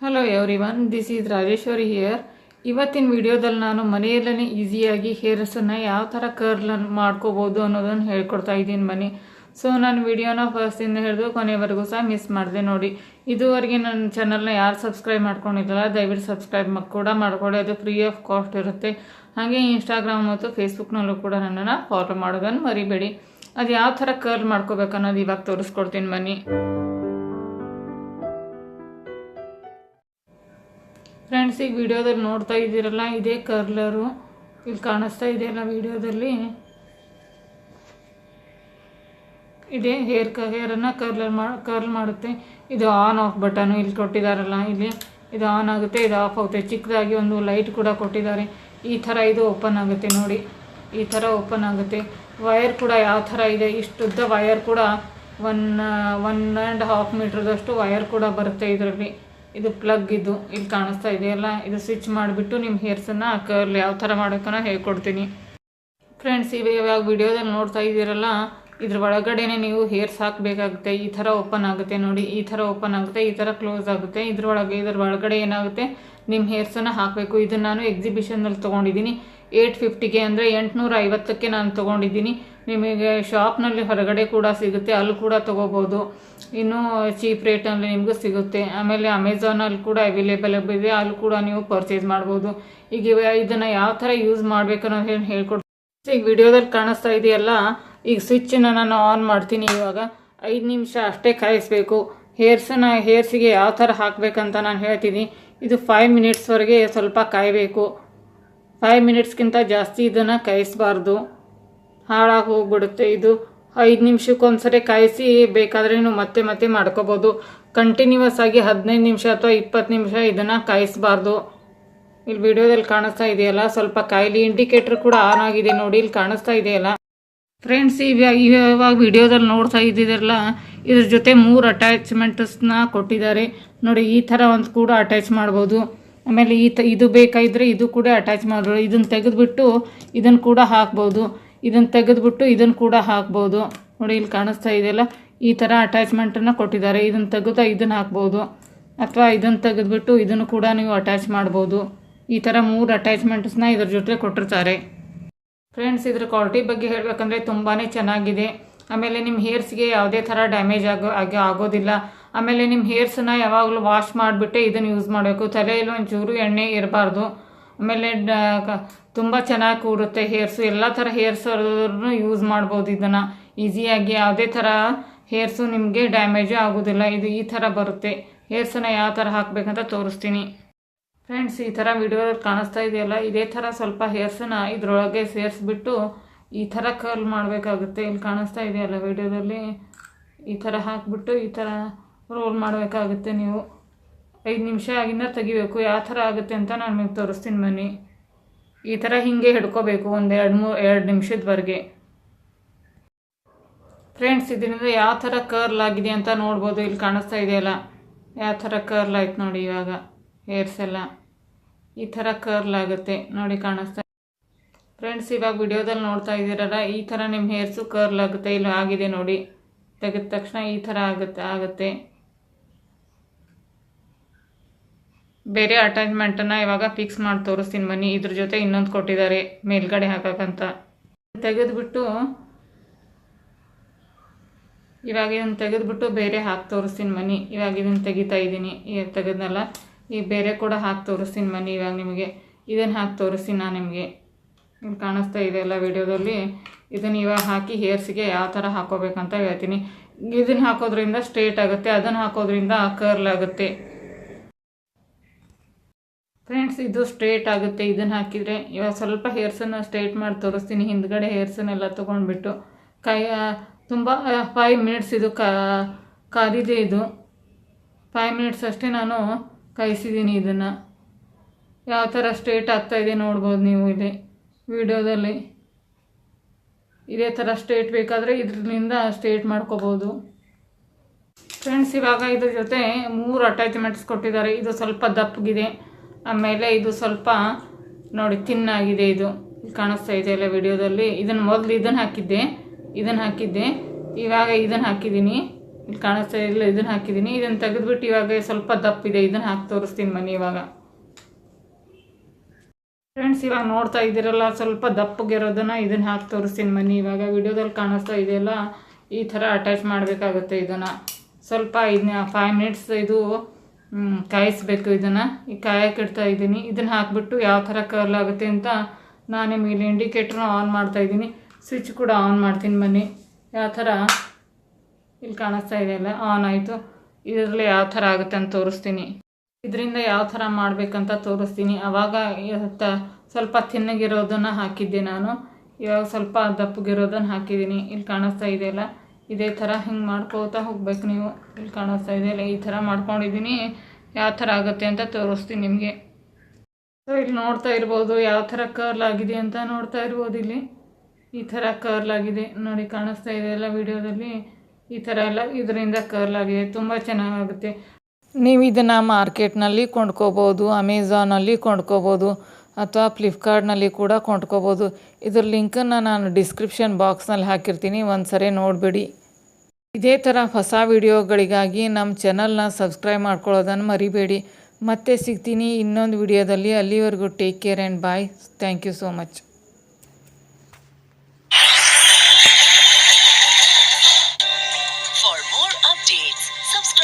Hello everyone this is Rajeshwari here ಇವತ್ತಿನ ವಿಡಿಯೋದಲ್ಲಿ ನಾನು ಮನೆಯಲ್ಲೇ ಈಸಿಯಾಗಿ ಹೇರ್ಸನ್ನು ಯಾವ ಥರ ಕರ್ಲ್ ಮಾಡ್ಕೋಬೋದು ಅನ್ನೋದನ್ನು ಹೇಳ್ಕೊಡ್ತಾ ಇದ್ದೀನಿ ಮನೆ. ಸೊ ನಾನು ವಿಡಿಯೋನ ಫಸ್ಟಿಂದ ಹಿಡಿದು ಕೊನೆವರೆಗೂ ಸಹ ಮಿಸ್ ಮಾಡಿದೆ ನೋಡಿ. ಇದುವರೆಗೆ ನನ್ನ ಚಾನಲ್ನ ಯಾರು ಸಬ್ಸ್ಕ್ರೈಬ್ ಮಾಡ್ಕೊಂಡಿದ್ದಲ್ಲ ದಯವಿಟ್ಟು ಸಬ್ಸ್ಕ್ರೈಬ್ ಕೂಡ ಮಾಡ್ಕೊಳ್ಳಿ. ಅದು ಫ್ರೀ ಆಫ್ ಕಾಸ್ಟ್ ಇರುತ್ತೆ. ಹಾಗೆ ಇನ್ಸ್ಟಾಗ್ರಾಮ್ ಮತ್ತು ಫೇಸ್ಬುಕ್ನಲ್ಲೂ ಕೂಡ ನನ್ನನ್ನು ಫಾಲೋ ಮಾಡೋದನ್ನು ಮರಿಬೇಡಿ. ಅದು ಯಾವ ಥರ ಕರ್ಲ್ ಮಾಡ್ಕೋಬೇಕು ಅನ್ನೋದು ಇವಾಗ ತೋರಿಸ್ಕೊಡ್ತೀನಿ ಬನ್ನಿ ಫ್ರೆಂಡ್ಸ್ ಈಗ ವಿಡಿಯೋದಲ್ಲಿ ನೋಡ್ತಾ ಇದ್ದೀರಲ್ಲ, ಇದೇ ಕರ್ಲರು. ಇಲ್ಲಿ ಕಾಣಿಸ್ತಾ ಇದೆಯಲ್ಲ ವಿಡಿಯೋದಲ್ಲಿ? ಇದೇ, ಹೇರ್ ಕ, ಹೇರನ್ನು ಕರ್ಲರ್ ಮಾ, ಕರ್ಲ್ ಮಾಡುತ್ತೆ. ಇದು ಆನ್ ಆಫ್ ಬಟನು ಇಲ್ಲಿ ಕೊಟ್ಟಿದ್ದಾರಲ್ಲ ಇಲ್ಲಿ. ಇದು ಆನ್ ಆಗುತ್ತೆ, ಇದು ಆಫ್ ಆಗುತ್ತೆ. ಚಿಕ್ಕದಾಗಿ ಒಂದು ಲೈಟ್ ಕೂಡ ಕೊಟ್ಟಿದ್ದಾರೆ. ಈ ಥರ ಇದು ಓಪನ್ ಆಗುತ್ತೆ ನೋಡಿ. ಈ ಥರ ಓಪನ್ ಆಗುತ್ತೆ. ವೈರ್ ಕೂಡ ಯಾವ ಥರ ಇದೆ? ಇಷ್ಟುದ್ದ ವೈರ್ ಕೂಡ ಒನ್ ಒನ್ ಆ್ಯಂಡ್ ಹಾಫ್ ಮೀಟ್ರದಷ್ಟು ವೈರ್ ಕೂಡ ಬರುತ್ತೆ ಇದರಲ್ಲಿ. ಇದು ಪ್ಲಗ್ ಇದು, ಇಲ್ಲಿ ಕಾಣಿಸ್ತಾ ಇದೆಯಲ್ಲ ಇದು ಸ್ವಿಚ್ ಮಾಡಿಬಿಟ್ಟು ನಿಮ್ಮ ಹೇರ್ಸನ್ನು ಕರ್ಲ್ ಯಾವ ಥರ ಮಾಡೋಕ್ಕನೋ ಹೇಳ್ಕೊಡ್ತೀನಿ. ಫ್ರೆಂಡ್ಸ್ ಇವ ಇವಾಗ ವಿಡಿಯೋದಲ್ಲಿ ನೋಡ್ತಾ ಇದ್ದೀರಲ್ಲ ಇದ್ರ ಒಳಗಡೆನೆ ನೀವು ಹೇರ್ಸ್ ಹಾಕಬೇಕಾಗುತ್ತೆ ಈ ಥರ ಓಪನ್ ಆಗುತ್ತೆ ನೋಡಿ, ಈ ಥರ ಓಪನ್ ಆಗುತ್ತೆ, ಈ ಥರ ಕ್ಲೋಸ್ ಆಗುತ್ತೆ ಇದ್ರೊಳಗೆ ಇದ್ರ ಒಳಗಡೆ ಏನಾಗುತ್ತೆ ನಿಮ್ಮ ಹೇರ್ಸನ್ನು ಹಾಕಬೇಕು. ಇದನ್ನು ನಾನು ಎಕ್ಸಿಬಿಷನಲ್ಲಿ ತೊಗೊಂಡಿದ್ದೀನಿ. ಏಯ್ಟ್ ಫಿಫ್ಟಿಗೆ ಅಂದರೆ ಎಂಟುನೂರ ಐವತ್ತಕ್ಕೆ ನಾನು ತೊಗೊಂಡಿದ್ದೀನಿ. ನಿಮಗೆ ಶಾಪ್ನಲ್ಲಿ ಹೊರಗಡೆ ಕೂಡ ಸಿಗುತ್ತೆ, ಅಲ್ಲಿ ಕೂಡ ತೊಗೋಬೋದು. ಇನ್ನೂ ಚೀಪ್ ರೇಟಲ್ಲಿ ನಿಮಗೂ ಸಿಗುತ್ತೆ. ಆಮೇಲೆ ಅಮೆಝಾನಲ್ಲಿ ಕೂಡ ಅವೈಲೇಬಲ್ ಇದೆ, ಅಲ್ಲಿ ಕೂಡ ನೀವು ಪರ್ಚೇಸ್ ಮಾಡ್ಬೋದು. ಈಗ ಇದನ್ನ ಇದನ್ನು ಯಾವ ಥರ ಯೂಸ್ ಮಾಡಬೇಕು ಅನ್ನೋದು ಹೇಳಿ ಹೇಳ್ಕೊಡ್ತೀನಿ ಈಗ ವಿಡಿಯೋದಲ್ಲಿ ಕಾಣಿಸ್ತಾ ಇದೆಯಲ್ಲ ಈಗ ಸ್ವಿಚ್ಚನ್ನ ನಾನು ಆನ್ ಮಾಡ್ತೀನಿ ಇವಾಗ. ಐದು ನಿಮಿಷ ಅಷ್ಟೇ ಕಾಯಿಸ್ಬೇಕು. ಹೇರ್ಸನ್ನ ಹೇರ್ಸಿಗೆ ಯಾವ ಥರ ಹಾಕಬೇಕಂತ ನಾನು ಹೇಳ್ತೀನಿ. ಇದು ಫೈವ್ ಮಿನಿಟ್ಸ್ವರೆಗೆ ಸ್ವಲ್ಪ ಕಾಯಬೇಕು. ಫೈವ್ ಮಿನಿಟ್ಸ್ಗಿಂತ ಜಾಸ್ತಿ ಇದನ್ನು ಕಾಯಿಸ್ಬಾರ್ದು. ಹಾಳಾಗಿ ಹೋಗ್ಬಿಡುತ್ತೆ ಇದು. ಐದು ನಿಮಿಷಕ್ಕೊಂದ್ಸರಿ ಕಾಯಿಸಿ ಬೇಕಾದರೆ ನೀವು ಮತ್ತೆ ಮತ್ತೆ ಮಾಡ್ಕೋಬೋದು. ಕಂಟಿನ್ಯೂಸ್ ಆಗಿ ಹದಿನೈದು ನಿಮಿಷ ಅಥವಾ ಇಪ್ಪತ್ತು ನಿಮಿಷ ಇದನ್ನು ಕಾಯಿಸಬಾರ್ದು. ಇಲ್ಲಿ ವಿಡಿಯೋದಲ್ಲಿ ಕಾಣಿಸ್ತಾ ಇದೆಯಲ್ಲ? ಸ್ವಲ್ಪ ಕಾಯಿಲಿ ಇಂಡಿಕೇಟರ್ ಕೂಡ ಆನ್ ಆಗಿದೆ ನೋಡಿ, ಇಲ್ಲಿ ಕಾಣಿಸ್ತಾ ಇದೆಯಲ್ಲ? ಫ್ರೆಂಡ್ಸ್ ಇವಾಗ ಇವಾಗ ವಿಡಿಯೋದಲ್ಲಿ ನೋಡ್ತಾ ಇದ್ದಿದ್ರಲ್ಲ, ಇದ್ರ ಜೊತೆ ಮೂರು ಅಟ್ಯಾಚ್ಮೆಂಟ್ಸ್ನ ಕೊಟ್ಟಿದ್ದಾರೆ. ನೋಡಿ, ಈ ಥರ ಒಂದು ಕೂಡ ಅಟ್ಯಾಚ್ ಮಾಡ್ಬೋದು. ಆಮೇಲೆ ಈ ತ ಇದು ಬೇಕಾಗಿದ್ರೆ ಇದು ಕೂಡ ಅಟ್ಯಾಚ್ ಮಾಡ್ಬೋದು. ಇದನ್ನು ತೆಗೆದುಬಿಟ್ಟು ಇದನ್ನು ಕೂಡ ಹಾಕ್ಬೋದು. ಇದನ್ನು ತೆಗೆದುಬಿಟ್ಟು ಇದನ್ನು ಕೂಡ ಹಾಕ್ಬೋದು. ನೋಡಿ, ಇಲ್ಲಿ ಕಾಣಿಸ್ತಾ ಇದೆಯಲ್ಲ, ಈ ಥರ ಅಟ್ಯಾಚ್ಮೆಂಟನ್ನು ಕೊಟ್ಟಿದ್ದಾರೆ. ಇದನ್ನು ತೆಗೆದು ಇದನ್ನು ಹಾಕ್ಬೋದು. ಅಥವಾ ಇದನ್ನು ತೆಗೆದುಬಿಟ್ಟು ಇದನ್ನು ಕೂಡ ನೀವು ಅಟ್ಯಾಚ್ ಮಾಡ್ಬೋದು. ಈ ಥರ ಮೂರು ಅಟ್ಯಾಚ್ಮೆಂಟ್ಸ್ನ ಇದ್ರ ಜೊತೆ ಕೊಟ್ಟಿರ್ತಾರೆ. ಫ್ರೆಂಡ್ಸ್ ಇದ್ರ ಕ್ವಾಲಿಟಿ ಬಗ್ಗೆ ಹೇಳಬೇಕಂದ್ರೆ ತುಂಬಾ ಚೆನ್ನಾಗಿದೆ. ಆಮೇಲೆ ನಿಮ್ಮ ಹೇರ್ಸ್ಗೆ ಯಾವುದೇ ಥರ ಡ್ಯಾಮೇಜ್ ಆಗೋ, ಆಗಿ ಆಗೋದಿಲ್ಲ. ಆಮೇಲೆ ನಿಮ್ಮ ಹೇರ್ಸನ್ನ ಯಾವಾಗಲೂ ವಾಶ್ ಮಾಡಿಬಿಟ್ಟೆ ಇದನ್ನು ಯೂಸ್ ಮಾಡಬೇಕು. ತಲೆಯಲ್ಲಿ ಒಂಚೂರು ಎಣ್ಣೆ ಇರಬಾರ್ದು. ಆಮೇಲೆ ತುಂಬ ಚೆನ್ನಾಗಿ ಕೂಡುತ್ತೆ ಹೇರ್ಸು ಎಲ್ಲ ಥರ ಹೇರ್ಸ್ ಯೂಸ್ ಮಾಡ್ಬೋದು ಇದನ್ನು. ಈಸಿಯಾಗಿ ಯಾವುದೇ ಥರ ಹೇರ್ಸು ನಿಮಗೆ ಡ್ಯಾಮೇಜು ಆಗೋದಿಲ್ಲ. ಇದು ಈ ಥರ ಬರುತ್ತೆ. ಹೇರ್ಸನ್ನು ಯಾವ ಥರ ಹಾಕಬೇಕಂತ ತೋರಿಸ್ತೀನಿ. ಫ್ರೆಂಡ್ಸ್ ಈ ಥರ ವಿಡಿಯೋದಲ್ಲಿ ಕಾಣಿಸ್ತಾ ಇದೆಯಲ್ಲ? ಇದೇ ಥರ ಸ್ವಲ್ಪ ಹೇರ್ಸನ್ನ ಇದರೊಳಗೆ ಸೇರಿಸ್ಬಿಟ್ಟು ಈ ಥರ ಕರ್ಲ್ ಮಾಡಬೇಕಾಗುತ್ತೆ. ಇಲ್ಲಿ ಕಾಣಿಸ್ತಾ ಇದೆಯಲ್ಲ ವಿಡಿಯೋದಲ್ಲಿ? ಈ ಥರ ಹಾಕಿಬಿಟ್ಟು ಈ ಥರ ರೋಲ್ ಮಾಡಬೇಕಾಗುತ್ತೆ ನೀವು. ಐದು ನಿಮಿಷ ಆಗಿಂದ ತೆಗಿಬೇಕು. ಯಾವ ಥರ ಆಗುತ್ತೆ ಅಂತ ನಾನು ನಿಮಗೆ ತೋರಿಸ್ತೀನಿ ಬನ್ನಿ. ಈ ಥರ ಹೀಗೆ ಹಿಡ್ಕೋಬೇಕು ಒಂದು ಎರಡು ಮೂರು ಎರಡು ನಿಮಿಷದವರೆಗೆ. ಫ್ರೆಂಡ್ಸ್ ಇದರಿಂದ ಯಾವ ಥರ ಕರ್ಲ್ ಆಗಿದೆ ಅಂತ ನೋಡ್ಬೋದು. ಇಲ್ಲಿ ಕಾಣಿಸ್ತಾ ಇದೆಯಲ್ಲ? ಯಾವ ಥರ ಕರ್ಲ್ ಆಯ್ತು ನೋಡಿ ಇವಾಗ. ಹೇರ್ಸ್ ಎಲ್ಲ ಈ ಥರ ಕರ್ಲ್ ಆಗುತ್ತೆ. ನೋಡಿ ಕಾಣಿಸ್ತಾ ಫ್ರೆಂಡ್ಸ್, ಇವಾಗ ವಿಡಿಯೋದಲ್ಲಿ ನೋಡ್ತಾ ಇದ್ದೀರಲ್ಲ, ಈ ಥರ ನಿಮ್ಮ ಹೇರ್ಸು ಕರ್ಲ್ ಆಗುತ್ತೆ ಇಲ್ಲ, ಆಗಿದೆ ನೋಡಿ. ತೆಗೆದ ತಕ್ಷಣ ಈ ಥರ ಆಗುತ್ತೆ ಆಗುತ್ತೆ. ಬೇರೆ ಅಟ್ಯಾಚ್ಮೆಂಟನ್ನು ಇವಾಗ ಫಿಕ್ಸ್ ಮಾಡಿ ತೋರಿಸ್ತೀನಿ ಬನ್ನಿ. ಇದ್ರ ಜೊತೆ ಇನ್ನೊಂದು ಕೊಟ್ಟಿದ್ದಾರೆ, ಮೇಲ್ಗಡೆ ಹಾಕೋಕ್ಕಂತ. ತೆಗೆದುಬಿಟ್ಟು, ಇವಾಗ ಇದನ್ನು ತೆಗೆದುಬಿಟ್ಟು ಬೇರೆ ಹಾಕಿ ತೋರಿಸ್ತೀನಿ ಬನ್ನಿ. ಇವಾಗ ಇದನ್ನು ತೆಗಿತಾ ಇದ್ದೀನಿ. ತೆಗೆದ್ನಲ್ಲ? ಈಗ ಬೇರೆ ಕೂಡ ಹಾಕಿ ತೋರಿಸ್ತೀನಿ ಬನ್ನಿ ಇವಾಗ ನಿಮಗೆ. ಇದನ್ನು ಹಾಕಿ ತೋರಿಸ್ತೀನಿ ನಾನು ನಿಮಗೆ. ಇಲ್ಲಿ ಕಾಣಿಸ್ತಾ ಇದೆಯಲ್ಲ ವಿಡಿಯೋದಲ್ಲಿ. ಇದನ್ನು ಇವಾಗ ಹಾಕಿ ಹೇರ್ಸಿಗೆ ಯಾವ ಥರ ಹಾಕೋಬೇಕಂತ ಹೇಳ್ತೀನಿ. ಇದನ್ನು ಹಾಕೋದ್ರಿಂದ ಸ್ಟ್ರೇಟ್ ಆಗುತ್ತೆ ಅದನ್ನು ಹಾಕೋದ್ರಿಂದ ಕರ್ಲ್ ಆಗುತ್ತೆ. ಫ್ರೆಂಡ್ಸ್, ಇದು ಸ್ಟ್ರೇಟ್ ಆಗುತ್ತೆ. ಇದನ್ನು ಹಾಕಿದರೆ ಇವಾಗ ಸ್ವಲ್ಪ ಹೇರ್ಸನ್ನು ಸ್ಟ್ರೇಟ್ ಮಾಡಿ ತೋರಿಸ್ತೀನಿ. ಹಿಂದ್ಗಡೆ ಹೇರ್ಸನ್ನೆಲ್ಲ ತೊಗೊಂಡ್ಬಿಟ್ಟು ಕೈ ತುಂಬ ಫೈವ್ ಮಿನಿಟ್ಸ್ ಇದು ಕಾದಿದೆ ಇದು. ಫೈವ್ ಮಿನಿಟ್ಸ್ ಅಷ್ಟೇ ನಾನು ಕಾಯಿಸಿದ್ದೀನಿ ಇದನ್ನು. ಯಾವ ಥರ ಸ್ಟ್ರೇಟ್ ಆಗ್ತಾ ಇದೆ ನೋಡ್ಬೋದು ನೀವು ಇಲ್ಲಿ ವಿಡಿಯೋದಲ್ಲಿ. ಇದೇ ಥರ ಸ್ಟ್ರೇಟ್ ಬೇಕಾದರೆ ಇದರಿಂದ ಸ್ಟ್ರೇಟ್ ಮಾಡ್ಕೋಬೋದು. ಫ್ರೆಂಡ್ಸ್ ಇವಾಗ ಇದ್ರ ಜೊತೆ ಮೂರು ಅಟ್ಯಾಚ್ಮೆಂಟ್ಸ್ ಕೊಟ್ಟಿದ್ದಾರೆ. ಇದು ಸ್ವಲ್ಪ ದಪ್ಪಗಿದೆ. ಆಮೇಲೆ ಇದು ಸ್ವಲ್ಪ ನೋಡಿ ತಿನ್ನಾಗಿದೆ ಇದು. ಕಾಣಿಸ್ತಾ ಇದೆ ಎಲ್ಲ ವಿಡಿಯೋದಲ್ಲಿ. ಇದನ್ನು ಮೊದಲು ಇದನ್ನು ಹಾಕಿದ್ದೆ. ಇದನ್ನು ಹಾಕಿದ್ದೆ. ಇವಾಗ ಇದನ್ನು ಹಾಕಿದ್ದೀನಿ. ಇಲ್ಲಿ ಕಾಣಿಸ್ತಾ ಇಲ್ಲ, ಇದನ್ನು ಹಾಕಿದ್ದೀನಿ ಇದನ್ನು ತೆಗೆದ್ಬಿಟ್ಟು ಇವಾಗ ಸ್ವಲ್ಪ ದಪ್ಪಿದೆ, ಇದನ್ನು ಹಾಕಿ ತೋರಿಸ್ತೀನಿ ಮನೆ ಇವಾಗ. ಫ್ರೆಂಡ್ಸ್ ಇವಾಗ ನೋಡ್ತಾ ಇದ್ದೀರಲ್ಲ, ಸ್ವಲ್ಪ ದಪ್ಪಗಿರೋದನ್ನ ಇದನ್ನು ಹಾಕಿ ತೋರಿಸ್ತೀನಿ ಮನೆ ಇವಾಗ. ವಿಡಿಯೋದಲ್ಲಿ ಕಾಣಿಸ್ತಾ ಇದೆಯಲ್ಲ, ಈ ಥರ ಅಟ್ಯಾಚ್ ಮಾಡಬೇಕಾಗುತ್ತೆ ಇದನ್ನು. ಸ್ವಲ್ಪ ಇದನ್ನ ಫೈವ್ ಮಿನಿಟ್ಸ್ ಇದು ಕಾಯಿಸ್ಬೇಕು ಇದನ್ನು. ಈ ಕಾಯಕ್ಕೆ ಇಡ್ತಾ ಇದ್ದೀನಿ. ಇದನ್ನು ಹಾಕಿಬಿಟ್ಟು ಯಾವ ಥರ ಕರ್ಲ್ ಆಗುತ್ತೆ ಅಂತ ನಾನು ನಿಮಗೆ ಇಂಡಿಕೇಟ್ರನ್ನ ಆನ್ ಮಾಡ್ತಾ ಇದ್ದೀನಿ. ಸ್ವಿಚ್ ಕೂಡ ಆನ್ ಮಾಡ್ತೀನಿ ಬನ್ನಿ ಯಾವ ಥರ? ಇಲ್ಲಿ ಕಾಣಿಸ್ತಾ ಇದೆಯಲ್ಲ ಆನ್ ಆಯಿತು ಇದರಲ್ಲಿ ಯಾವ ಥರ ಆಗುತ್ತೆ ಅಂತ ತೋರಿಸ್ತೀನಿ. ಇದರಿಂದ ಯಾವ ಥರ ಮಾಡಬೇಕಂತ ತೋರಿಸ್ತೀನಿ. ಆವಾಗ ಸ್ವಲ್ಪ ತಿನ್ನಗಿರೋದನ್ನು ಹಾಕಿದ್ದೆ ನಾನು. ಇವಾಗ ಸ್ವಲ್ಪ ದಪ್ಪಗಿರೋದನ್ನು ಹಾಕಿದ್ದೀನಿ. ಇಲ್ಲಿ ಕಾಣಿಸ್ತಾ ಇದೆಯಲ್ಲ ಇದೇ ಥರ ಹಿಂಗೆ ಮಾಡ್ಕೋತಾ ಹೋಗ್ಬೇಕು ನೀವು. ಇಲ್ಲಿ ಕಾಣಿಸ್ತಾ ಇದೆಯಲ್ಲ ಈ ಥರ ಮಾಡ್ಕೊಂಡಿದ್ದೀನಿ. ಯಾವ ಥರ ಆಗುತ್ತೆ ಅಂತ ತೋರಿಸ್ತೀನಿ ನಿಮಗೆ. ಸೊ ಇಲ್ಲಿ ನೋಡ್ತಾ ಇರ್ಬೋದು ಯಾವ ಥರ ಕರ್ಲ್ ಆಗಿದೆ ಅಂತ ನೋಡ್ತಾ ಇರ್ಬೋದು ಇಲ್ಲಿ. ಈ ಥರ ಕರ್ಲ್ ಆಗಿದೆ. ನೋಡಿ, ಕಾಣಿಸ್ತಾ ಇದೆಯಲ್ಲ ವಿಡಿಯೋದಲ್ಲಿ. ಈ ಥರ ಎಲ್ಲ ಇದರಿಂದ ಕರ್ಲ್ ಆಗಿದೆ ತುಂಬ ಚೆನ್ನಾಗುತ್ತೆ ನೀವು ಇದನ್ನು ಮಾರ್ಕೆಟ್ನಲ್ಲಿ ಕೊಂಡ್ಕೋಬೋದು ಅಮೆಝಾನಲ್ಲಿ ಕೊಂಡ್ಕೋಬೋದು, ಅಥವಾ ಫ್ಲಿಪ್ಕಾರ್ಟ್ನಲ್ಲಿ ಕೂಡ ಕೊಂಡ್ಕೋಬೋದು. ಇದ್ರ ಲಿಂಕನ್ನು ನಾನು ಡಿಸ್ಕ್ರಿಪ್ಷನ್ ಬಾಕ್ಸ್ನಲ್ಲಿ ಹಾಕಿರ್ತೀನಿ ಒಂದು ಸರಿ ನೋಡಿಬಿಡಿ. ಇದೇ ಥರ ಹೊಸ ವಿಡಿಯೋಗಳಿಗಾಗಿ ನಮ್ಮ ಚಾನಲ್ನ ಸಬ್ಸ್ಕ್ರೈಬ್ ಮಾಡ್ಕೊಳ್ಳೋದನ್ನು ಮರಿಬೇಡಿ. ಮತ್ತೆ ಸಿಗ್ತೀನಿ ಇನ್ನೊಂದು ವಿಡಿಯೋದಲ್ಲಿ. ಅಲ್ಲಿವರೆಗೂ take care and bye thank you so much